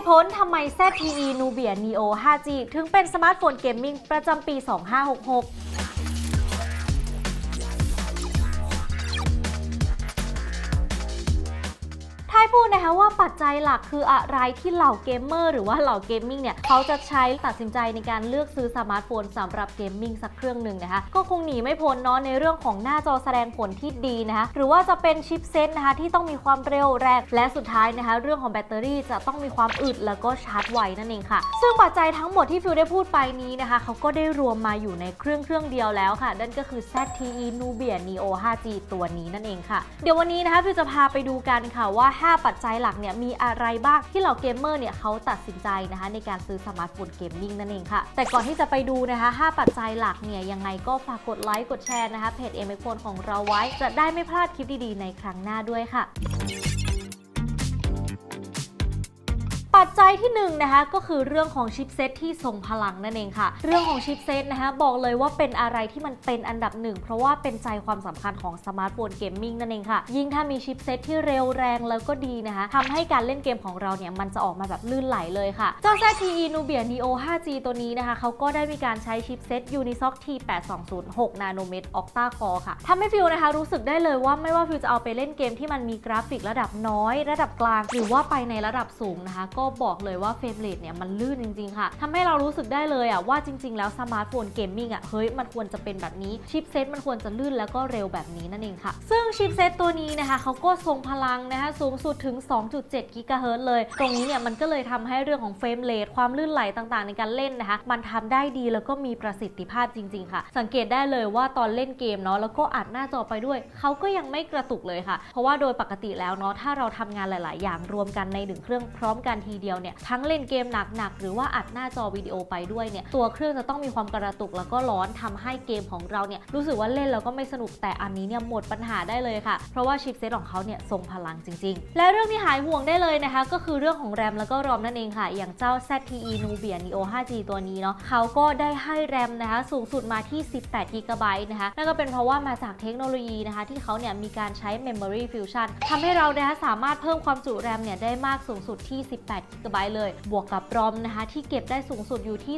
ตุผลทำไม ZTE Nubia Neo 5G ถึงเป็นสมาร์ทโฟนเกมมิ่งประจำปี 2566 พูดนะคะว่าปัจจัยหลักคืออะไรที่เหล่าเกมเมอร์หรือว่าเหล่าเกมมิ่งเนี่ยเขาจะใช้ตัดสินใจในการเลือกซื้อสมาร์ทโฟนสำหรับเกมมิ่งสักเครื่องหนึ่งนะคะก็คงหนีไม่พ้นเนาะในเรื่องของหน้าจอแสดงผลที่ดีนะคะหรือว่าจะเป็นชิปเซตนะคะที่ต้องมีความเร็วแรงและสุดท้ายนะคะเรื่องของแบตเตอรี่จะต้องมีความอึดแล้วก็ชาร์จไวนั่นเองค่ะ ซึ่งปัจจัยทั้งหมดที่ฟิวได้พูดไปนี้นะคะเขาก็ได้รวมมาอยู่ในเครื่องเครื่องเดียวแล้วค่ะ นั่นก็คือ ZTE Nubia Neo 5G ตัวนี้นั่นเองค่ะ เดี๋ยววันนี้นะคะฟิวจะพาไปดูกันค่ะว่า 5ปัจจัยหลักเนี่ยมีอะไรบ้างที่เหล่าเกมเมอร์เนี่ยเขาตัดสินใจนะคะในการซื้อสมาร์ทโฟนเกมมิ่งนั่นเองค่ะ แต่ก่อนที่จะไปดูนะคะ 5 ปัจจัยหลักเนี่ยยังไงก็ฝากกดไลค์กดแชร์นะคะเพจเอ็มไอฟของเราไว้จะได้ไม่พลาดคลิปดีๆในครั้งหน้าด้วยค่ะ ปัจจัยที่1นงนะคะก็คือเรื่องของชิปเซตที่ทรงพลังนั่นเองค่ะ เรื่องของชิปเซตนะคะบอกเลยว่าเป็นอะไรที่มันเป็นอันดับหนึ่งเพราะว่าเป็นใจความสำคัญของสมาร์ทโฟนเกมมิ่งนั่นเองค่ะ ยิ่งถ้ามีชิปเซตที่เร็วแรงแล้วก็ดีนะคะทำให้การเล่นเกมของเราเนี่ยมันจะออกมาแบบลื่นไหลเลยค่ะ เจ้า ZTE Nubia Neo 5G ตัวนี้นะคะเขาก็ได้มีการใช้ชิปเซต Unisoc T820 6นาโนเมตร Octa Core ค่ะทำให้ฟิวนะคะรู้สึกได้เลยว่าไม่ว่าฟิวจะเอาไปเล่นเกมที่มันมีกราฟิกระดับน้อย ระดับกลาง หรือว่าไปในระดับสูงนะคะก็บอกเลยว่าเฟรมเรทเนี่ยมันลื่นจริง ๆ ค่ะทำให้เรารู้สึกได้เลยอะว่าจริง ๆ แล้วสมาร์ทโฟนเกมมิ่งอะเฮ้ยมันควรจะเป็นแบบนี้ชิปเซตมันควรจะลื่นแล้วก็เร็วแบบนี้นั่นเองค่ะ ซึ่งชิปเซตตัวนี้นะคะเขาก็ทรงพลังนะคะสูงสุดถึง 2.7 กิกะเฮิรตซ์เลย ตรงนี้เนี่ยมันก็เลยทำให้เรื่องของเฟรมเรทความลื่นไหลต่างๆ ในการเล่นนะคะ มันทำได้ดีแล้วก็มีประสิทธิภาพจริง ๆ ค่ะ สังเกตได้เลยว่าตอนเล่นเกมเนาะแล้วก็อัดหน้าจอไปด้วยเขาก็ยังไม่กระตุกเลยค่ะ เพราะว่าโดยปกติแล้วเนาะถ้าเราทำงานหลาย ๆ อย่างรวมกันในหนึ่งเครื่องพร้อมกันทีเดียวเนี่ยทั้งเล่นเกมหนักๆหรือว่าอัดหน้าจอวิดีโอไปด้วยเนี่ยตัวเครื่องจะต้องมีความกระตุกแล้วก็ร้อนทำให้เกมของเราเนี่ยรู้สึกว่าเล่นแล้วก็ไม่สนุกแต่อันนี้เนี่ยหมดปัญหาได้เลยค่ะ เพราะว่าชิปเซตของเขาเนี่ยทรงพลังจริง ๆ และเรื่องที่หายห่วงได้เลยนะคะ ก็คือเรื่องของแรมแล้วก็รอมนั่นเองค่ะ อย่างเจ้า ZTE Nubia Neo 5G ตัวนี้เนาะเขาก็ได้ให้แรมนะคะสูงสุดมาที่ 18 g b นะคะนั่นก็เป็นเพราะว่ามาจากเทคโนโลยีนะคะที่เขาเนี่ยมีการใช้ Memory Fusion ทำให้เรานะคะสามารถเพิ่มความจุแรมเนี่ยได้มากสูงสุดที่ 18 g b เลย บวกกับรอมนะคะที่เก็บได้สูงสุดอยู่ที่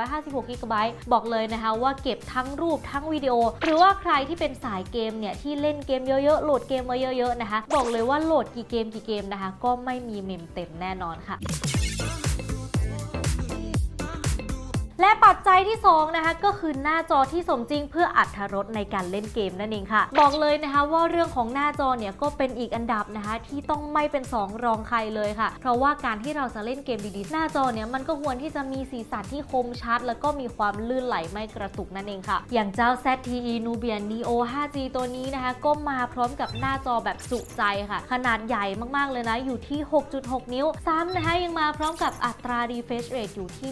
256 g b บอกเลยนะคะว่าเก็บทั้งรูปทั้งวิดีโอ หรือว่าใครที่เป็นสายเกมเนี่ยที่เล่นเกมเยอะๆ โหลดเกมมาเยอะๆนะคะ บอกเลยว่าโหลดกี่เกมกี่เกมนะคะ ก็ไม่มีเมมเต็มแน่นอนค่ะ และปัจจัยที่ 2 นะคะ ก็คือหน้าจอที่สมจริงเพื่ออัตรสในการเล่นเกมนั่นเองค่ะ บอกเลยนะคะว่าเรื่องของหน้าจอเนี่ยก็เป็นอีกอันดับนะคะ ที่ต้องไม่เป็น 2 รองใครเลยค่ะ เพราะว่าการที่เราจะเล่นเกมดีๆ หน้าจอเนี่ยมันก็ควรที่จะมีสีสันที่คมชัด แล้วก็มีความลื่นไหลไม่กระตุกนั่นเองค่ะ อย่างเจ้า ZTE Nubia Neo 5G ตัวนี้นะคะ ก็มาพร้อมกับหน้าจอแบบจุใจค่ะ ขนาดใหญ่มากๆเลยนะอยู่ที่ 6.6 นิ้วซ้ำนะคะยังมาพร้อมกับอัตรา refresh rate อยู่ที่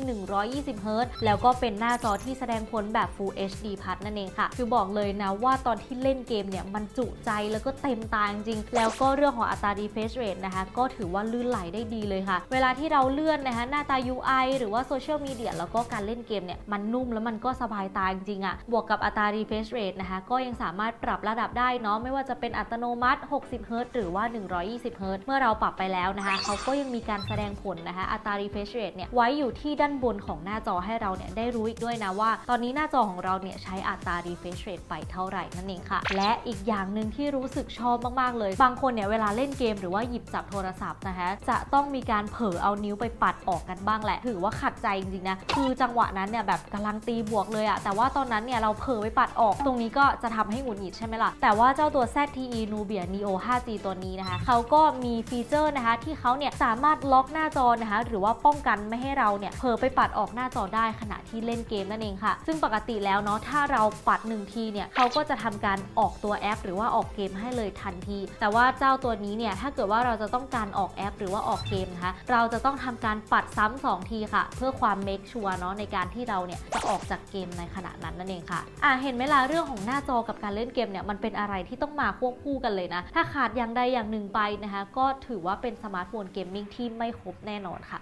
120 Hz แล้วก็เป็นหน้าจอที่แสดงผลแบบ Full HD Plus นั่นเองค่ะ คือบอกเลยนะว่าตอนที่เล่นเกมเนี่ยมันจุใจแล้วก็เต็มตาจริง แล้วก็เรื่องของอัตรา refresh rate นะคะ ก็ถือว่าลื่นไหลได้ดีเลยค่ะ เวลาที่เราเลื่อนนะคะหน้าตา UI หรือว่าโซเชียลมีเดียแล้วก็การเล่นเกมเนี่ยมันนุ่มแล้วมันก็สบายตาจริงๆอะ่ะ บวกกับอัตรา refresh rate นะคะ ก็ยังสามารถปรับระดับได้เนาะไม่ว่าจะเป็นอัตโนมัติ 60 Hz หรือว่า 120 Hz เมื่อเราปรับไปแล้วนะคะเขาก็ยังมีการแสดงผลนะคะอัตรา refresh rate เนี่ยไว้อยู่ที่ด้านบนของหน้าจอให้เราเนี่ยได้รู้อีกด้วยนะว่า ตอนนี้หน้าจอของเราเนี่ยใช้อัตรา refresh rate ไปเท่าไหร่นั่นเองค่ะ และอีกอย่างหนึ่งที่รู้สึกชอบมากๆเลย บางคนเนี่ยเวลาเล่นเกมหรือว่าหยิบจับโทรศัพท์นะคะจะต้องมีการเผลอเอานิ้วไปปัดออกกันบ้างแหละ ถือว่าขัดใจจริงๆนะคือจังหวะนั้นเนี่ยแบบกำลังตีบวกเลยอะแต่ว่าตอนนั้นเนี่ยเราเผลอไปปัดออกตรงนี้ก็จะทำให้หงุดหงิดใช่ไหมล่ะแต่ว่าเจ้าตัว ZTE Nubia Neo 5G ตัวนี้นะคะเขาก็มีฟีเจอร์นะคะที่เขาเนี่ยสามารถล็อกหน้าจอนะคะหรือว่าป้องกันไม่ให้เราเนี่ยเผลอไปปัดออกหน้าจอได้ขณะที่เล่นเกมนั่นเองค่ะ ซึ่งปกติแล้วเนาะถ้าเราปัดหนึ่งทีเนี่ยเขาก็จะทำการออกตัวแอป หรือว่าออกเกมให้เลยทันที แต่ว่าเจ้าตัวนี้เนี่ยถ้าเกิดว่าเราจะต้องการออกแอป หรือว่าออกเกมนะคะเราจะต้องทำการปัดซ้ำสองทีค่ะ เพื่อความเมคชัวร์เนาะในการที่เราเนี่ยจะออกจากเกมในขณะนั้นนั่นเองค่ะอะเห็นไหมล่ะเรื่องของหน้าจอกับการเล่นเกมเนี่ยมันเป็นอะไรที่ต้องมาควบคู่กันเลยนะถ้าขาดอย่างใดอย่างหนึ่งไปนะคะก็ถือว่าเป็นสมาร์ทโฟนเกมมิ่งที่ไม่ครบแน่นอนค่ะ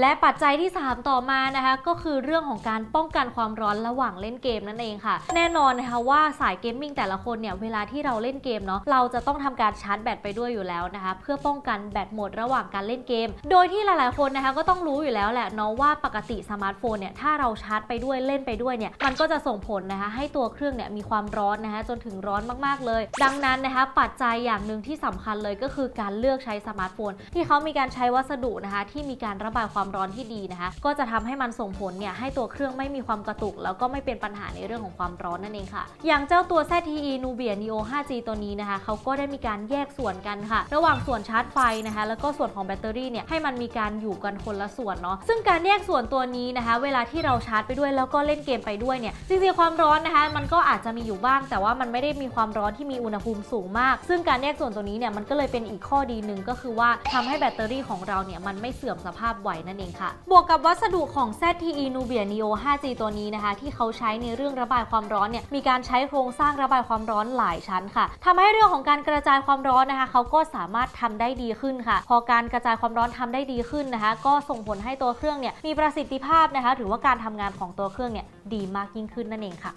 และปัจจัยที่ 3 ต่อมานะคะก็คือเรื่องของการป้องกันความร้อนระหว่างเล่นเกมนั่นเองค่ะ แน่นอนนะคะว่าสายเกมมิ่งแต่ละคนเนี่ยเวลาที่เราเล่นเกมเนาะเราจะต้องทำการชาร์จแบตไปด้วยอยู่แล้วนะคะเพื่อป้องกันแบตหมดระหว่างการเล่นเกม โดยที่หลายๆคนนะคะก็ต้องรู้อยู่แล้วแหละเนาะว่าปกติสมาร์ทโฟนเนี่ยถ้าเราชาร์จไปด้วยเล่นไปด้วยเนี่ยมันก็จะส่งผลนะคะให้ตัวเครื่องเนี่ยมีความร้อนนะคะจนถึงร้อนมากๆเลย ดังนั้นนะคะปัจจัยอย่างหนึ่งที่สำคัญเลยก็คือการเลือกใช้สมาร์ทโฟน ที่เขามีการใช้วัสดุนะคะที่มีการระบายความร้อนที่ดีนะคะ ก็จะทำให้มันส่งผลเนี่ยให้ตัวเครื่องไม่มีความกระตุก แล้วก็ไม่เป็นปัญหาในเรื่องของความร้อนนั่นเองค่ะ อย่างเจ้าตัว ZTE Nubia Neo 5G ตัวนี้นะคะเขาก็ได้มีการแยกส่วนกันค่ะ ระหว่างส่วนชาร์จไฟนะคะ แล้วก็ส่วนของแบตเตอรี่เนี่ยให้มันมีการอยู่กันคนละส่วนเนาะซึ่งการแยกส่วนตัวนี้นะคะ เวลาที่เราชาร์จไปด้วยแล้วก็เล่นเกมไปด้วยเนี่ยจริงๆความร้อนนะคะ มันก็อาจจะมีอยู่บ้าง แต่ว่ามันไม่ได้มีความร้อนที่มีอุณหภูมิสูงมาก ซึ่งการแยกส่วนตัวนี้เนี่ยมันก็เลยเป็นอีกข้อดีหนึ่งก็คือว่าทำให้แบตเตอรี่ของเราเนี่ยมันไม่เสื่อมสภาพไวนั่นเองค่ะ บวกกับวัสดุของ ZTE Nubia Neo 5G ตัวนี้นะคะ ที่เขาใช้ในเรื่องระบายความร้อนเนี่ยมีการใช้โครงสร้างระบายความร้อนหลายชั้นค่ะทำให้เรื่องของการกระจายความร้อนนะคะเขาก็สามารถทำได้ดีขึ้นค่ะ พอการกระจายความร้อนทำได้ดีขึ้นนะคะ ก็ส่งผลให้ตัวเครื่องเนี่ยมีประสิทธิภาพนะคะ หรือว่าการทำงานของตัวเครื่องเนี่ยดีมากยิ่งขึ้นนั่นเองค่ะ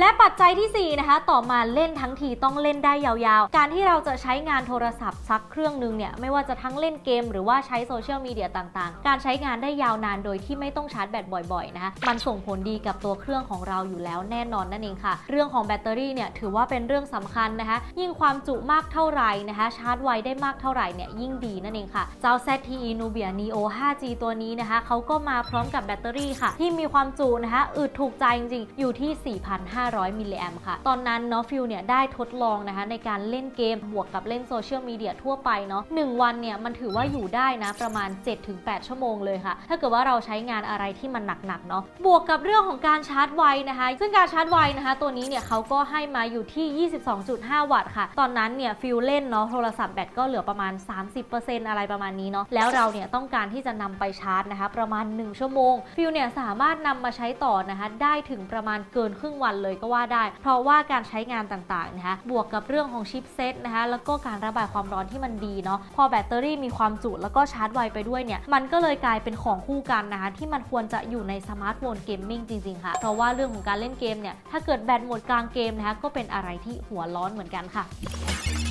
และปัจจัยที่ 4 นะคะ ต่อมาเล่นทั้งทีต้องเล่นได้ยาวๆ การที่เราจะใช้งานโทรศัพท์สักเครื่องหนึงเนี่ยไม่ว่าจะทั้งเล่นเกม หรือว่าใช้โซเชียลมีเดียต่างๆ การใช้งานได้ยาวนานโดยที่ไม่ต้องชาร์จแบตบ่อยๆนะคะมันส่งผลดีกับตัวเครื่องของเราอยู่แล้วแน่นอนนั่นเองค่ะ เรื่องของแบตเตอรี่เนี่ยถือว่าเป็นเรื่องสำคัญนะคะ ยิ่งความจุมากเท่าไหร่นะคะ ชาร์จไวได้มากเท่าไหร่เนี่ยยิ่งดีนั่นเองค่ะ เจ้า ZTE Nubia Neo 5G ตัวนี้นะคะเขาก็มาพร้อมกับแบตเตอรี่ค่ะ ที่มีความจุนะคะอึดถูกใจจริงๆอยู่ที่ 4,500มิลลิแอมค่ะ ตอนนั้นเนาะฟิลเนี่ยได้ทดลองนะคะในการเล่นเกมบวกกับเล่นโซเชียลมีเดียทั่วไปเนาะ1วันเนี่ยมันถือว่าอยู่ได้นะประมาณ 7-8 ชั่วโมงเลยค่ะ ถ้าเกิดว่าเราใช้งานอะไรที่มันหนักๆเนาะบวกกับเรื่องของการชาร์จไวนะคะ ซึ่งการชาร์จไวนะคะตัวนี้เนี่ยเขาก็ให้มาอยู่ที่ 22.5 วัตต์ค่ะ ตอนนั้นเนี่ยฟิลเล่นเนาะโทรศัพท์แบตก็เหลือประมาณ 30%อะไรประมาณนี้เนาะแล้วเราเนี่ยต้องการที่จะนำไปชาร์จนะคะประมาณ 1 ชั่วโมงฟิลเนี่ยสามารถนำมาใช้ต่อนะคะได้ถึงประมาณเกินครึ่งวันเลยก็ว่าได้ เพราะว่าการใช้งานต่างๆนะคะบวกกับเรื่องของชิปเซตนะคะแล้วก็การระบายความร้อนที่มันดีเนาะพอแบตเตอรี่มีความจุแล้วก็ชาร์จไวไปด้วยเนี่ยมันก็เลยกลายเป็นของคู่กันนะคะที่มันควรจะอยู่ในสมาร์ทโฟนเกมมิ่งจริงๆค่ะเพราะว่าเรื่องของการเล่นเกมเนี่ยถ้าเกิดแบตหมดกลางเกมนะคะก็เป็นอะไรที่หัวร้อนเหมือนกันค่ะ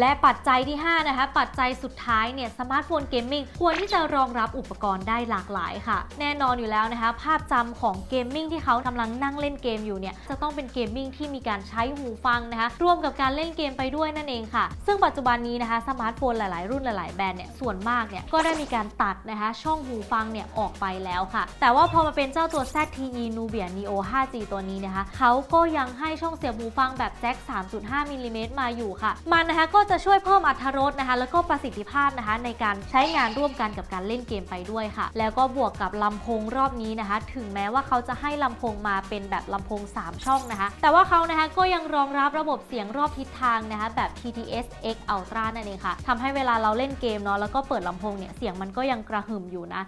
และปัจจัยที่ 5 นะคะ ปัจจัยสุดท้ายเนี่ยสมาร์ทโฟนเกมมิ่งควรที่จะรองรับอุปกรณ์ได้หลากหลายค่ะ แน่นอนอยู่แล้วนะคะ ภาพจำของเกมมิ่งที่เขากำลังนั่งเล่นเกมอยู่เนี่ยจะต้องเป็นเกมมิ่งที่มีการใช้หูฟังนะคะร่วมกับการเล่นเกมไปด้วยนั่นเองค่ะ ซึ่งปัจจุบันนี้นะคะสมาร์ทโฟนหลายๆ รุ่นหลาย ๆ แบรนด์เนี่ยส่วนมากเนี่ยก็ได้มีการตัดนะคะช่องหูฟังเนี่ยออกไปแล้วค่ะ แต่ว่าพอมาเป็นเจ้าตัว ZTE Nubia Neo 5G ตัวนี้นะคะเขาก็ยังให้ช่องเสียบหูฟังแบบแจ็ค 3.5มิลลิเมตรมาอยู่ค่ะ มันนะคะก็จะช่วยเพิ่มอรรถรสนะคะ แล้วก็ประสิทธิภาพนะคะ ในการใช้งานร่วมกันกับการเล่นเกมไปด้วยค่ะ แล้วก็บวกกับลำโพงรอบนี้นะคะ ถึงแม้ว่าเขาจะให้ลำโพงมาเป็นแบบลำโพง 3 ช่องนะคะ แต่ว่าเขานะคะก็ยังรองรับระบบเสียงรอบทิศทางนะคะ แบบ TTS X Ultra นั่นเองค่ะทำให้เวลาเราเล่นเกมเนาะแล้วก็เปิดลำโพงเนี่ยเสียงมันก็ยังกระหึ่มอยู่นะ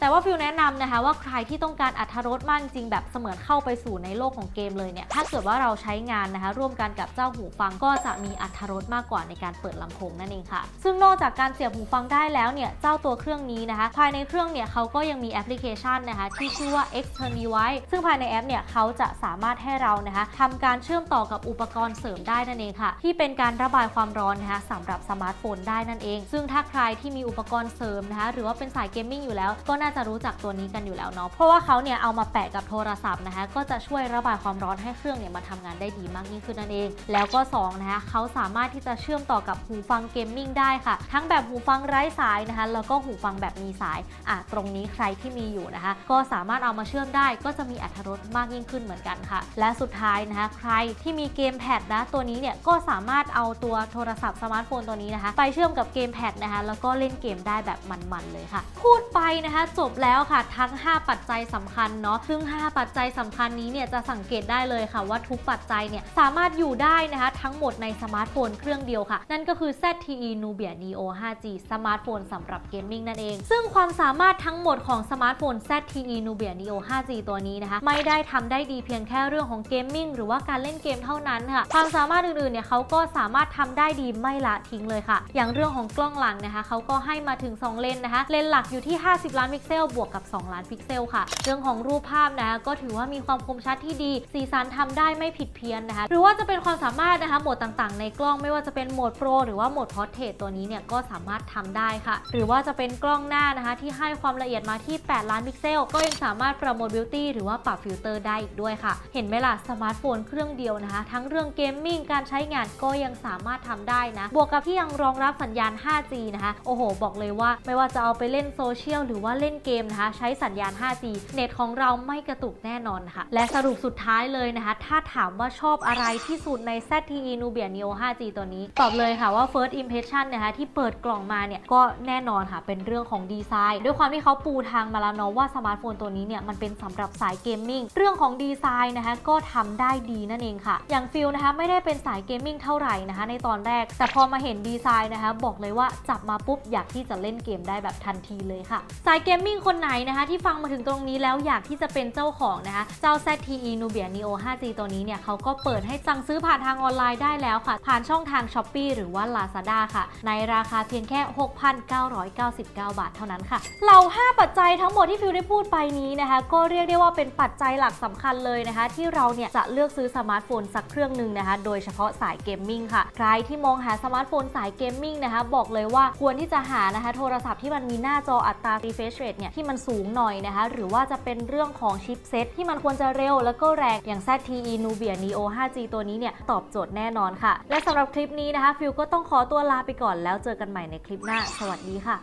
แต่ว่าฟิลแนะนำนะคะว่าใครที่ต้องการอัธรสมากจริงแบบเสมือนเข้าไปสู่ในโลกของเกมเลยเนี่ยถ้าเกิดว่าเราใช้งานนะคะร่วมกันกับเจ้าหูฟังก็จะมีอัธรสมากกว่าในการเปิดลำโพงนั่นเองค่ะ ซึ่งนอกจากการเสียบหูฟังได้แล้วเนี่ยเจ้าตัวเครื่องนี้นะคะ ภายในเครื่องเนี่ยเขาก็ยังมีแอปพลิเคชันนะคะที่ชื่อว่า Extern Device ซึ่งภายในแอปเนี่ยเขาจะสามารถให้เรานะคะทำการเชื่อมต่อกับอุปกรณ์เสริมได้นั่นเองค่ะ ที่เป็นการระบายความร้อนนะคะสำหรับสมาร์ทโฟนได้นั่นเอง ซึ่งถ้าใครที่มีอุปกรณ์เสริมนะคะหรือว่าเป็นสายเกมมิ่งอยู่แล้วก็น่าจะรู้จักตัวนี้กันอยู่แล้วเนาะเพราะว่าเขาเนี่ยเอามาแปะกับโทรศัพท์นะคะก็จะช่วยระบายความร้อนให้เครื่องเนี่ยมาทำงานได้ดีมากยิ่งขึ้นนั่นเอง แล้วก็2นะคะเขาสามารถที่จะเชื่อมต่อกับหูฟังเกมมิ่งได้ค่ะ ทั้งแบบหูฟังไร้สายนะคะแล้วก็หูฟังแบบมีสายอะตรงนี้ใครที่มีอยู่นะคะ ก็สามารถเอามาเชื่อมได้ก็จะมีอรรถรสมากยิ่งขึ้นเหมือนกันค่ะ และสุดท้ายนะคะใครที่มีเกมแพดนะตัวนี้เนี่ยก็สามารถเอาตัวโทรศัพท์สมาร์ทโฟนตัวนี้นะคะ ไปเชื่อมกับเกมแพดนะคะแล้วก็เล่นเกมได้แบบมันๆเลยค่ะ พูดไปนะคะจบแล้วค่ะทั้ง 5 ปัจจัยสำคัญเนาะซึ่ง 5 ปัจจัยสำคัญนี้เนี่ยจะสังเกตได้เลยค่ะว่าทุกปัจจัยเนี่ยสามารถอยู่ได้นะคะทั้งหมดในสมาร์ทโฟนเครื่องเดียวค่ะ นั่นก็คือ ZTE Nubia Neo 5G สมาร์ทโฟนสำหรับเกมมิ่งนั่นเอง ซึ่งความสามารถทั้งหมดของสมาร์ทโฟน ZTE Nubia Neo 5G ตัวนี้นะคะ ไม่ได้ทำได้ดีเพียงแค่เรื่องของเกมมิ่งหรือว่าการเล่นเกมเท่านั้นค่ะ ความสามารถอื่นๆ เนี่ยเขาก็สามารถทำได้ดีไม่ละทิ้งเลยค่ะ อย่างเรื่องของกล้องหลังนะคะเขาก็ให้มาถึง 2 เลนนะคะ เลนหลักอยู่ที่ 50 ล้านพิกเซลบวกกับ 2 ล้านพิกเซลค่ะ เรื่องของรูปภาพนะก็ถือว่ามีความคมชัดที่ดี สีสันทำได้ไม่ผิดเพี้ยนนะคะ หรือว่าจะเป็นความสามารถนะคะโหมดต่างๆ ในกล้องไม่ว่าจะเป็นโหมดโปรหรือว่าโหมดพอร์เทรตตัวนี้เนี่ยก็สามารถทำได้ค่ะ หรือว่าจะเป็นกล้องหน้านะคะ ที่ให้ความละเอียดมาที่ 8 ล้านพิกเซล ก็ยังสามารถปรับโหมดบิวตี้หรือว่าปรับฟิลเตอร์ได้อีกด้วยค่ะ เห็นไหมล่ะสมาร์ทโฟนเครื่องเดียวนะคะ ทั้งเรื่องเกมมิ่งการใช้งานก็ยังสามารถทำได้นะ บวกกับที่ยังรองรับสัญญาณ 5G นะคะ โอ้โห บอกเลยว่า ไม่ว่าจะเอาไปเล่นโซเชียลหรือว่าเล่นเกมนะคะใช้สัญญาณ 5G เน็ตของเราไม่กระตุกแน่นอนค่ะ และสรุปสุดท้ายเลยนะคะ ถ้าถามว่าชอบอะไรที่สุดใน ZTE Nubia Neo 5G ตัวนี้ ตอบเลยค่ะว่า first impression นะคะที่เปิดกล่องมาเนี่ยก็แน่นอนค่ะ เป็นเรื่องของดีไซน์ ด้วยความที่เขาปูทางมาแล้วเนาะว่าสมาร์ทโฟนตัวนี้เนี่ยมันเป็นสำหรับสายเกมมิ่งเรื่องของดีไซน์นะคะก็ทำได้ดีนั่นเองค่ะ อย่างฟิลนะคะไม่ได้เป็นสายเกมมิ่งเท่าไหร่นะคะในตอนแรก แต่พอมาเห็นดีไซน์นะคะบอกเลยว่าจับมาปุ๊บอยากที่จะเล่นเกมได้แบบทันทีเลยค่ะ สายเกมมิ่งคนไหนนะคะที่ฟังมาถึงตรงนี้แล้วอยากที่จะเป็นเจ้าของนะคะ เจ้า ZTE Nubia Neo 5G ตัวนี้เนี่ยเขาก็เปิดให้สั่งซื้อผ่านทางออนไลน์ได้แล้วค่ะ ผ่านช่องทาง s h อ p e e หรือว่า Lazada ค่ะ ในราคาเพียงแค่ 6,999 บาทเท่านั้นค่ะ เหล่า 5 ปัจจัยทั้งหมดที่ฟิวได้พูดไปนี้นะคะ ก็เรียกได้ว่าเป็นปัจจัยหลักสำคัญเลยนะคะ ที่เราเนี่ยจะเลือกซื้อสมาร์ทโฟนสักเครื่องหนึ่งนะคะ โดยเฉพาะสายเกมมิ่งค่ะ ใครที่มองหาสมาร์ทโฟนสายเกมมิ่งนะคะ บอกเลยว่าควรที่จะหานะคะ โทรศัพท์ที่มันมีหน้าจออัตรา refresh rate เนี่ยที่มันสูงหน่อยนะคะ หรือว่าจะเป็นเรื่องของชิปเซ็ตที่มันควรจะเร็วแล้วก็แรงอย่าง ZTE Nubia Neo 5G ตัวนี้เนี่ยตอบโจทย์แน่นอนค่ะ และสำหรับคลิปนี้นะคะ ฟิวก็ต้องขอตัวลาไปก่อนแล้วเจอกันใหม่ในคลิปหน้า สวัสดีค่ะ